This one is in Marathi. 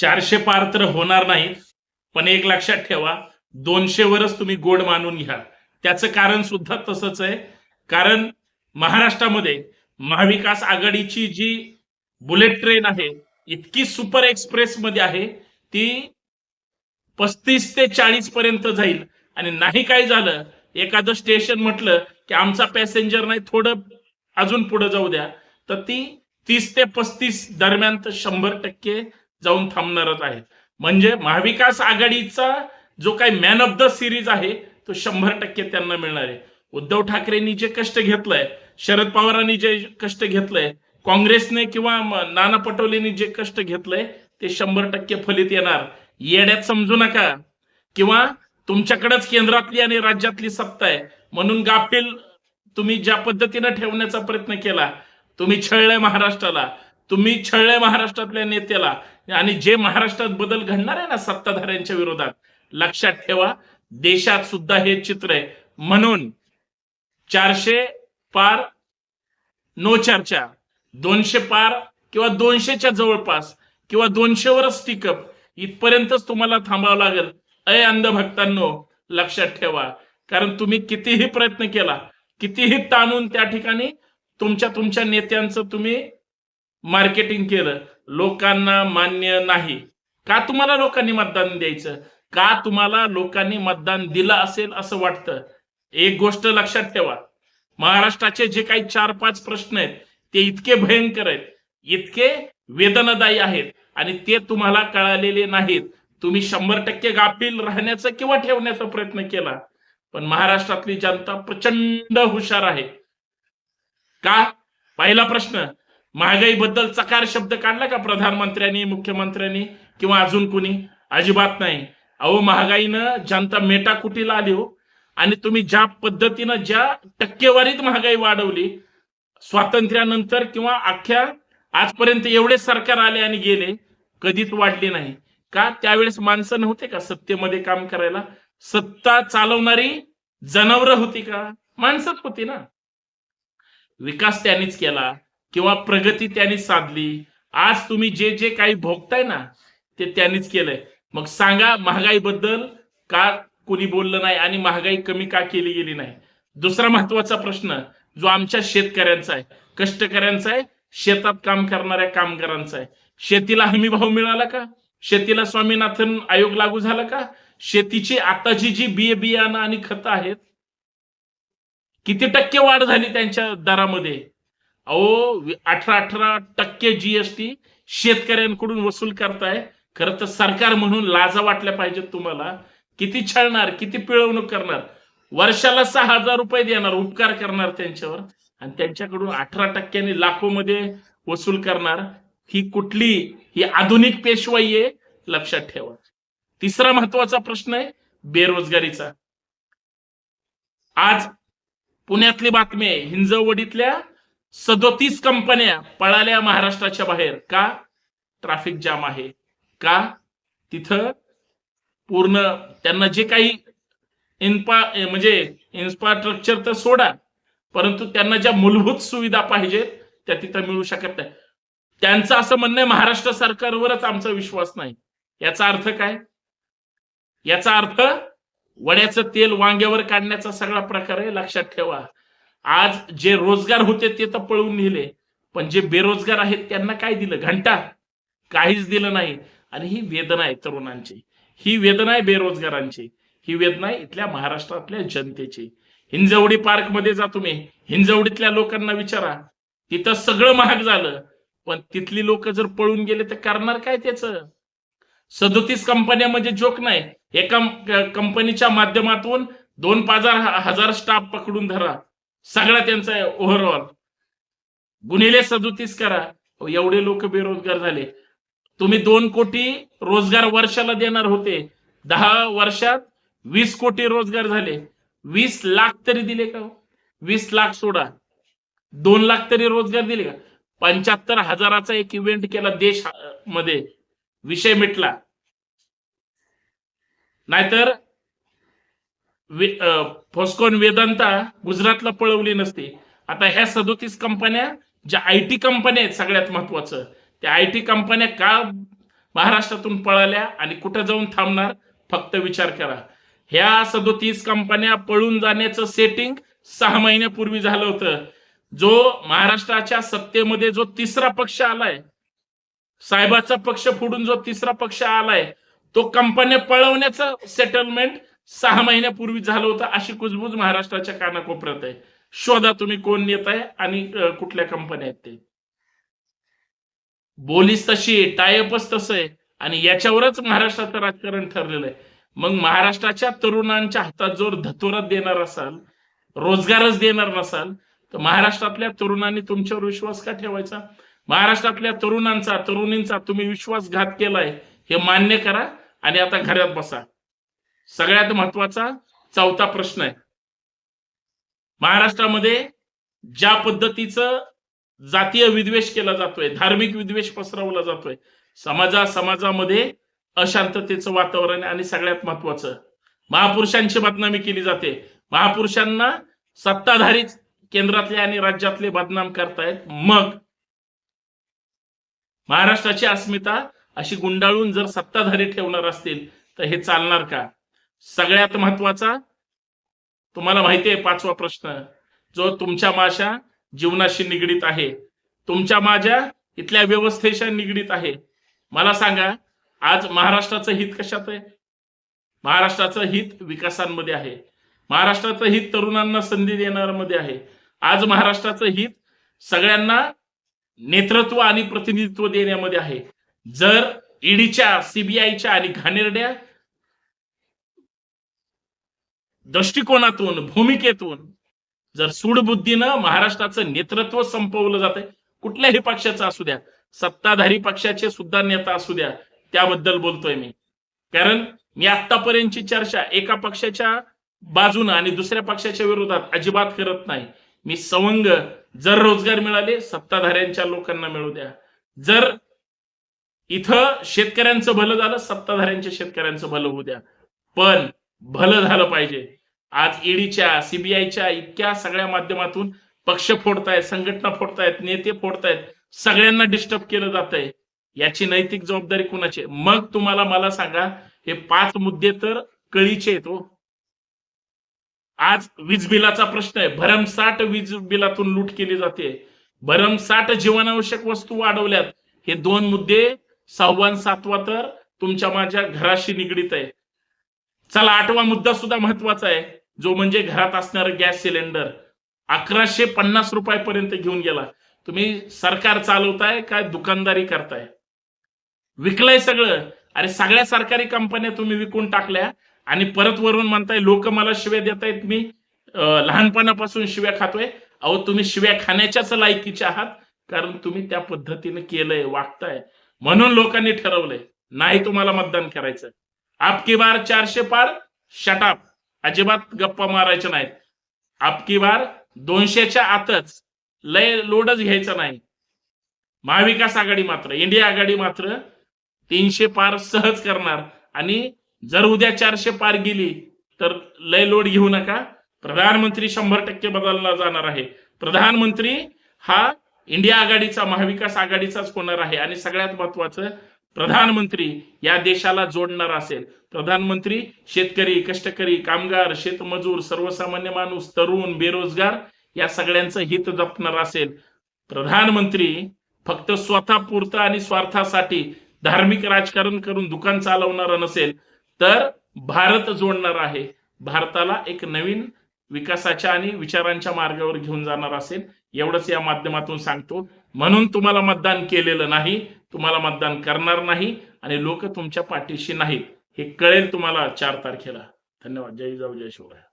चारशे पार तर होणार नाही पण एक लक्षात ठेवा दोनशे वरच तुम्ही गोड मानून घ्या. त्याचं कारण सुद्धा तसंच आहे. कारण महाराष्ट्रामध्ये महाविकास आघाडीची जी बुलेट ट्रेन आहे इतकी सुपर एक्सप्रेस मध्ये आहे ती पस्तीस ते चाळीस पर्यंत जाईल. आणि नाही काय झालं एखादं स्टेशन म्हटलं की आमचा पॅसेंजर नाही थोडं अजून पुढे जाऊ द्या. तर ती तीस ते पस्तीस दरम्यान तर शंभर टक्के जाऊन थांबणारच आहे म्हणजे महाविकास आघाडीचा जो काही मॅन ऑफ द सिरीज आहे तो शंभर टक्के त्यांना मिळणार आहे. उद्धव ठाकरेंनी जे कष्ट घेतलंय शरद पवारांनी जे कष्ट घेतलंय काँग्रेसने किंवा नाना पटोलेंनी जे कष्ट घेतलंय ते शंभर टक्के फलित येणार. येड्यात समजू नका. किंवा तुमच्याकडेच केंद्रातली आणि राज्यातली सत्ता आहे. म्हणून गाफील तुम्ही ज्या पद्धतीनं ठेवण्याचा प्रयत्न केला तुम्ही छळले महाराष्ट्राला. तुम्ही छळले महाराष्ट्रातल्या नेत्याला आणि जे महाराष्ट्रात बदल घडणार आहे ना सत्ताधाऱ्यांच्या विरोधात लक्षात ठेवा देशात सुद्धा हे चित्र आहे. म्हणून चारशे पार नो चर्चा दोनशे पार किंवा दोनशेच्या जवळपास किंवा दोनशेवरच टिकअप इथपर्यंतच तुम्हाला थांबावं लागेल. अय अंधभक्तांनो लक्षात ठेवा. कारण तुम्ही कितीही प्रयत्न केला कितीही ताणून त्या ठिकाणी तुमच्या तुमच्या नेत्यांचं तुम्ही मार्केटिंग केलं. लोकांना मान्य नाही. का तुम्हाला लोकांनी मतदान द्यायचं? का तुम्हाला लोकांनी मतदान दिलं असेल असं वाटतं? एक गोष्ट लक्षात ठेवा. महाराष्ट्राचे जे काही चार पाच प्रश्न आहेत ते इतके भयंकर आहेत इतके वेदनादायी आहेत आणि ते तुम्हाला कळालेले नाहीत. तुम्ही शंभर टक्के गाफील राहण्याचा किंवा ठेवण्याचा प्रयत्न केला. पण महाराष्ट्रातली जनता प्रचंड हुशार आहे. का? पहिला प्रश्न महागाईबद्दल चकार शब्द काढला का प्रधानमंत्र्यांनी मुख्यमंत्र्यांनी किंवा अजून कुणी? अजिबात नाही. अहो महागाईनं जनता मेटाकुटीला आली हो. आणि तुम्ही ज्या पद्धतीनं ज्या टक्केवारीत महागाई वाढवली स्वातंत्र्यानंतर किंवा अख्ख्या आजपर्यंत एवढे सरकार आले आणि गेले कधीच वाढली नाही. का? त्यावेळेस माणसं नव्हते का सत्तेमध्ये काम करायला? सत्ता चालवणारी जनावरं होती का? माणसंच होती ना. विकास त्यांनीच केला. किंवा प्रगती त्यांनी साधली. आज तुम्ही जे जे काही भोगताय ना ते त्यांनीच केलंय. मग सांगा महागाईबद्दल का कोणी बोललं नाही आणि महागाई कमी का केली गेली नाही? दुसरा महत्त्वाचा प्रश्न जो आमच्या शेतकऱ्यांचा आहे कष्टकऱ्यांचा आहे शेतात काम करणाऱ्या कामगारांचा आहे. शेतीला हमी भाव मिळाला का? शेतीला स्वामीनाथन आयोग लागू झाला का? शेतीची आताची जी बिये बियाणं आणि खतं आहेत किती टक्के वाढ झाली त्यांच्या दरामध्ये? अहो अठरा अठरा टक्के जीएसटी शेतकऱ्यांकडून वसूल करताय. खरं तर सरकार म्हणून लाजा वाटल्या पाहिजेत तुम्हाला. किती छळणार किती पिळवणूक करणार? वर्षाला सहा हजार रुपये देणार उपकार करणार त्यांच्यावर. आणि त्यांच्याकडून अठरा टक्क्यांनी लाखोमध्ये वसूल करणार. ही कुठली ही आधुनिक पेशवाई आहे लक्षात ठेवा. तिसरा महत्त्वाचा प्रश्न आहे बेरोजगारीचा. आज पुण्यातली बातमी आहे हिंजवडीतल्या सदोतीस कंपन्या पळाल्या महाराष्ट्राच्या बाहेर. का? ट्रॅफिक जाम आहे. का? तिथं पूर्ण त्यांना जे काही इन्फा म्हणजे इन्फ्रास्ट्रक्चर तर सोडा परंतु त्यांना ज्या मूलभूत सुविधा पाहिजेत त्या तिथं मिळू शकत नाही. त्यांचं असं म्हणणं आहे महाराष्ट्र सरकारवरच आमचा विश्वास नाही. याचा अर्थ काय? याचा अर्थ वड्याचं तेल वांग्यावर काढण्याचा सगळा प्रकार आहे लक्षात ठेवा. आज जे रोजगार होते ते तर पळवून नेले पण जे बेरोजगार आहेत त्यांना काय दिलं? घंटा? काहीच दिलं नाही. आणि ही वेदना आहे तरुणांची. ही वेदना आहे बेरोजगारांची. ही वेदना आहे इथल्या महाराष्ट्रातल्या जनतेची. हिंजवडी पार्कमध्ये जा तुम्ही. हिंजवडीतल्या लोकांना विचारा. तिथं सगळं महाग झालं. पण तिथली लोक जर पळून गेले तर करणार काय त्याच? सदोतीस कंपन्या म्हणजे जोक नाही. एका कंपनीच्या माध्यमातून दोन पाच हजार स्टाफ पकडून धरा. सगळा त्यांचा ओव्हरऑल गुन्हेले सदोतीस करा. एवढे लोक बेरोजगार झाले. तुम्ही दोन कोटी रोजगार वर्षाला देणार होते. दहा वर्षात वीस कोटी रोजगार झाले. वीस लाख तरी दिले का हो? वीस लाख सोडा. दोन लाख तरी रोजगार दिले का? पंच्याहत्तर हजाराचा एक इव्हेंट केला देशमध्ये. विषय मिटला. नाहीतर वे- फॉस्कॉन वेदांता गुजरातला पळवली नसती. आता ह्या सदोतीस कंपन्या ज्या आय टी कंपन्या आहेत सगळ्यात महत्वाचं. त्या आय टी कंपन्या का महाराष्ट्रातून पळाल्या आणि कुठं जाऊन थांबणार फक्त विचार करा. ह्या सदोतीस कंपन्या पळून जाण्याचं सेटिंग सहा महिन्यापूर्वी झालं होतं. जो महाराष्ट्राच्या सत्तेमध्ये जो तिसरा पक्ष आलाय साहेबाचा पक्ष फोडून जो तिसरा पक्ष आलाय तो कंपन्या पळवण्याचं सेटलमेंट सहा महिन्यापूर्वी झालं होतं अशी कुजबूज महाराष्ट्राच्या कानाकोपऱ्यात आहे. शोधा तुम्ही कोण नेत आहे आणि कुठल्या कंपन्या आहेत ते. बोलीस तशी आहे टायअपच तसं आहे आणि याच्यावरच महाराष्ट्राचं राजकारण ठरलेलं आहे. मग महाराष्ट्राच्या तरुणांच्या हातात जोर धतोरात देणार असाल रोजगारच देणार नसाल तर महाराष्ट्रातल्या तरुणांनी तुमच्यावर विश्वास का ठेवायचा? महाराष्ट्रातल्या तरुणांचा तरुणींचा तुम्ही विश्वासघात केलाय हे मान्य करा आणि आता घरात बसा. सगळ्यात महत्त्वाचा चौथा प्रश्न आहे. महाराष्ट्रामध्ये ज्या पद्धतीचं जातीय विद्वेष केला जातोय धार्मिक विद्वेष पसरवला जातोय समाजा समाजामध्ये अशांततेचं वातावरण आणि सगळ्यात महत्वाचं महापुरुषांची बदनामी केली जाते. महापुरुषांना सत्ताधारी केंद्रातले आणि राज्यातले बदनाम करतायत. मग महाराष्ट्राची अस्मिता अशी गुंडाळून जर सत्ताधारी ठेवणार असतील तर हे चालणार का? सगळ्यात महत्त्वाचा तुम्हाला माहिती आहे पाचवा प्रश्न जो तुमच्या माझ्या जीवनाशी निगडीत आहे. तुमच्या माझ्या इथल्या व्यवस्थेशी निगडीत आहे. मला सांगा आज महाराष्ट्राचं हित कशात आहे? महाराष्ट्राचं हित विकासांमध्ये आहे. महाराष्ट्राचं हित तरुणांना संधी देणाऱ्यामध्ये आहे. आज महाराष्ट्राचं हित सगळ्यांना नेतृत्व आणि प्रतिनिधित्व देण्यामध्ये आहे. जर ईडीच्या सीबीआयच्या आणि घाणेरड्या दृष्टिकोनातून भूमिकेतून जर सूडबुद्धीनं महाराष्ट्राचं नेतृत्व संपवलं जातंय कुठल्याही पक्षाचं असू द्या सत्ताधारी पक्षाचे सुद्धा नेता असू द्या त्याबद्दल बोलतोय मी. कारण मी आतापर्यंतची चर्चा एका पक्षाच्या बाजूनं आणि दुसऱ्या पक्षाच्या विरोधात अजिबात करत नाही. मी सवंग जर रोजगार मिळाले सत्ताधाऱ्यांच्या लोकांना मिळू द्या. जर इथं शेतकऱ्यांचं भलं झालं सत्ताधाऱ्यांच्या शेतकऱ्यांचं भलं होऊ द्या. पण भलं झालं पाहिजे. आज ईडीच्या सीबीआयच्या इतक्या सगळ्या माध्यमातून पक्ष फोडतायत संघटना फोडतायत नेते फोडतायत सगळ्यांना डिस्टर्ब केलं जात आहे याची नैतिक जबाबदारी कुणाची आहे? मग तुम्हाला मला सांगा हे पाच मुद्दे तर कळीचे आहेत हो. आज वीज बिलाचा प्रश्न आहे. भरमसाठ वीज बिलातून लूट केली जाते. भरमसाठ जीवनावश्यक वस्तू वाढवल्यात. हे दोन मुद्दे सहावा सातवा तर तुमच्या माझ्या घराशी निगडीत आहे. चला आठवा मुद्दा सुद्धा महत्त्वाचा आहे. जो म्हणजे घरात असणारं गॅस सिलेंडर अकराशे पन्नास रुपयापर्यंत घेऊन गेला. तुम्ही सरकार चालवताय काय दुकानदारी करताय? विकलंय सगळं. अरे सगळ्या सरकारी कंपन्या तुम्ही विकून टाकल्या आणि परत वरून म्हणताय लोक मला शिव्या देत आहेत मी लहानपणापासून शिव्या खातोय. अहो तुम्ही शिव्या खाण्याच्याच लायकीचे आहात कारण तुम्ही त्या पद्धतीने केलंय वागताय. म्हणून लोकांनी ठरवलंय नाही तुम्हाला मतदान करायचं आपकी बार चारशे पार शटाप अजिबात गप्पा मारायच्या नाहीत. आपकी बार दोनशेच्या आतच लय लोडच घ्यायचा नाही. महाविकास आघाडी मात्र इंडिया आघाडी मात्र तीनशे पार सहज करणार. आणि जर उद्या चारशे पार गेली तर लय लोड घेऊ नका. प्रधानमंत्री शंभर टक्के बदलला जाणार आहे. प्रधानमंत्री हा इंडिया आघाडीचा महाविकास आघाडीचाच होणार आहे. आणि सगळ्यात महत्वाचं प्रधानमंत्री या देशाला जोडणार असेल. प्रधानमंत्री शेतकरी कष्टकरी कामगार शेतमजूर सर्वसामान्य माणूस तरुण बेरोजगार या सगळ्यांचं हित जपणार असेल. प्रधानमंत्री फक्त स्वतःपुरतं आणि स्वार्थासाठी धार्मिक राजकारण करून दुकान चालवणारा नसेल तर भारत जोडणार आहे. भारताला एक नवीन विकासाच्या आणि विचारांच्या मार्गावर घेऊन जाणार असेल. एवढंच या माध्यमातून सांगतो. म्हणून तुम्हाला मतदान केलेलं नाही तुम्हाला मतदान करणार नाही आणि लोक तुमच्या पाठीशी नाहीत. हे कळेल तुम्हाला चार तारखेला. धन्यवाद. जय जाऊ जय शिवराय.